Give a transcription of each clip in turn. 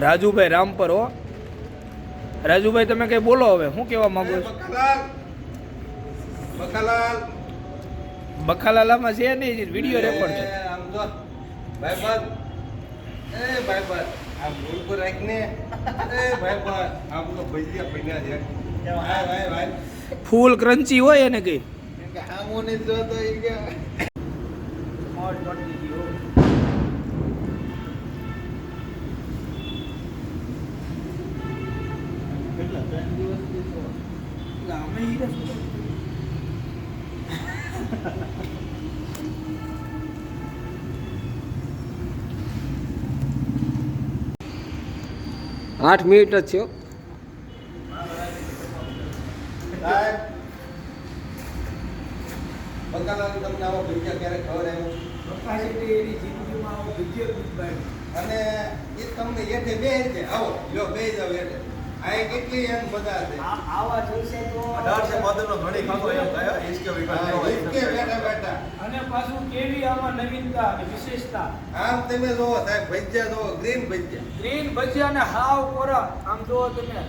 રાજુભાઈ રામપર હો. રાજુભાઈ તમે કઈ બોલો હવે શું કહેવા માંગો છો? બકાલાલ. બકાલાલ. બખાલાલામાં છે નહીં વીડિયો રેકોર્ડ છે. આમ જો ભાઈબંધ. એ ભાઈબંધ. આ મૂળ પર રાખીને. એ ભાઈબંધ. આમ તો ભજીયા પૈના છે. ભાઈ ભાઈ ભાઈ ફૂલ ક્રન્ચી હોય એને કઈ. કે જો તો ઈ કે. આઠ મિનિટ જ થયો સાહેબ તમને આવો ભજીયા ક્યારે ખબર અને એ તમને એઠે બે છે. આવો લો બે જાવ એઠે આ કેટલી એમ બધા છે? અઢારસો પંદરનો ઘણી ખાતો એમ કયો ઈસકે વિકાસ ઈસકે બેઠા બેઠા. અને પાછું કેવી આમાં નવીનતા અને વિશેષતા? આમ તમે જોવો સાહેબ ભજીયા ગ્રીન ભજીયા. ગ્રીન ભજીયા ને હાવ કોરા. આમ જુઓ તમે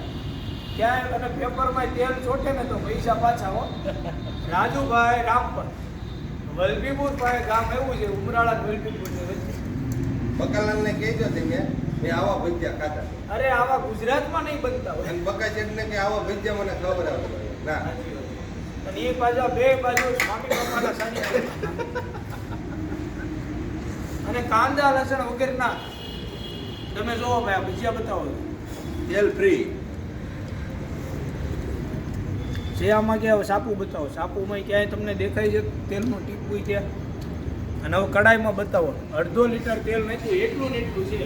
ક્યાંય અને પેપરમાં તેલ ચોટે ને તો પૈસા પાછા હો. રાજુભાઈ રામપર. વલભીપુર પાસે ગામ એવું છે ઉમરાળા વલભીપુરની વચ્ચે બકાલાલ ને કહેજો તમે મેં આવા ભજીયા ખાધા અરે આવા ગુજરાતમાં નહીં બનતા હોય. અને બકા ને કે આવા ભજીયા મને ખબર આવે ના. અને એ બાજુ બે બાજુ સ્વામી બાપાના સાનિધ્ય અને કાંદા લસણ વગેરેના તમે જોવો ભાઈ આ ભજીયા બતાવો. તેલ ફ્રી જે આમાં કે હવે સાપુ બતાવો? સાપુમાં ક્યાંય તમને દેખાય છે? તેલનું ટીપું છે. અને હવે કડાઈમાં બતાવો. અડધો લીટર તેલ નાખ્યું એટલું ને એટલું છે.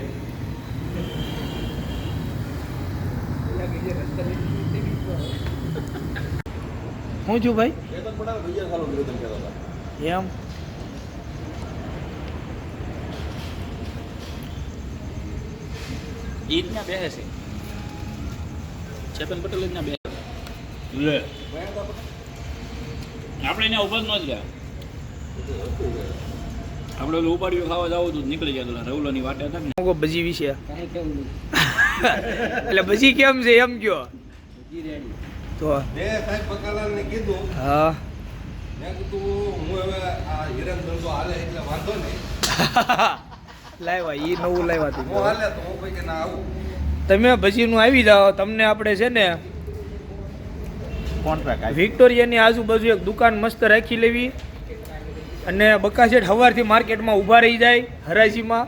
હું છું ભાઈ? એમ? ઈ બેસે છે ચેતન પટેલ જ ના બેસે લે. આપણે એને ઊભા જ ન જ. રહ્યા આપણે ઓલું ઉપાડ્યું ખાવા જાવ તો નીકળી જાય પેલા રવલોની વાટે હતા ને. મોગો ભજી વિશે એટલે ભજી કેમ છે એમ કયો? તો મેં સાહેબ બકાલાલ ને કીધું. હા. મેં કીધું હું હવે આ હિરન ધંધો હાલે એટલે વાંધો નહીં. લાવ્યા ઈ નવું લાવ્યા તું. હું હાલે તો હું કોઈ કે ના આવું. તમે ભજીનું આવી જાઓ તમને આપણે છે ને કોન્ટ્રાક્ટ વિક્ટોરિયાની આજુબાજુ એક દુકાન મસ્ત રાખી લેવી. અને બકાસેટ સવારથી માર્કેટમાં ઊભા રહી જાય હરાજીમાં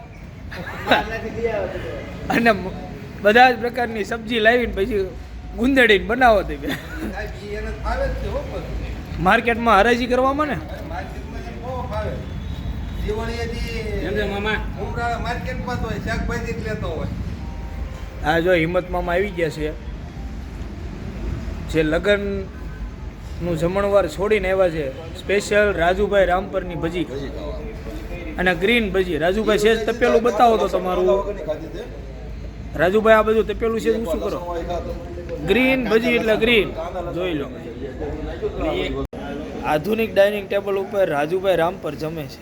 અને બધા જ પ્રકારની સબ્જી લાવીને પછી ગુંદડીને બનાવો બધું. માર્કેટમાં હરાજી કરવામાં ને હા જો હિંમત મામા? તો આવી ગયા છે જે લગ્નનું જમણવાર છોડીને આવ્યા છે. સ્પેશિયલ રાજુભાઈ રામપરની ભજી. અને ગ્રીન ભજી. રાજુભાઈ છે તપેલું બતાવો તો તમારું. રાજુભાઈ, આ બધું તપેલું છે શું કરો. ગ્રીન ભજી એટલે ગ્રીન જોઈ લો. આધુનિક ડાઇનિંગ ટેબલ ઉપર રાજુભાઈ રામપર જમે છે.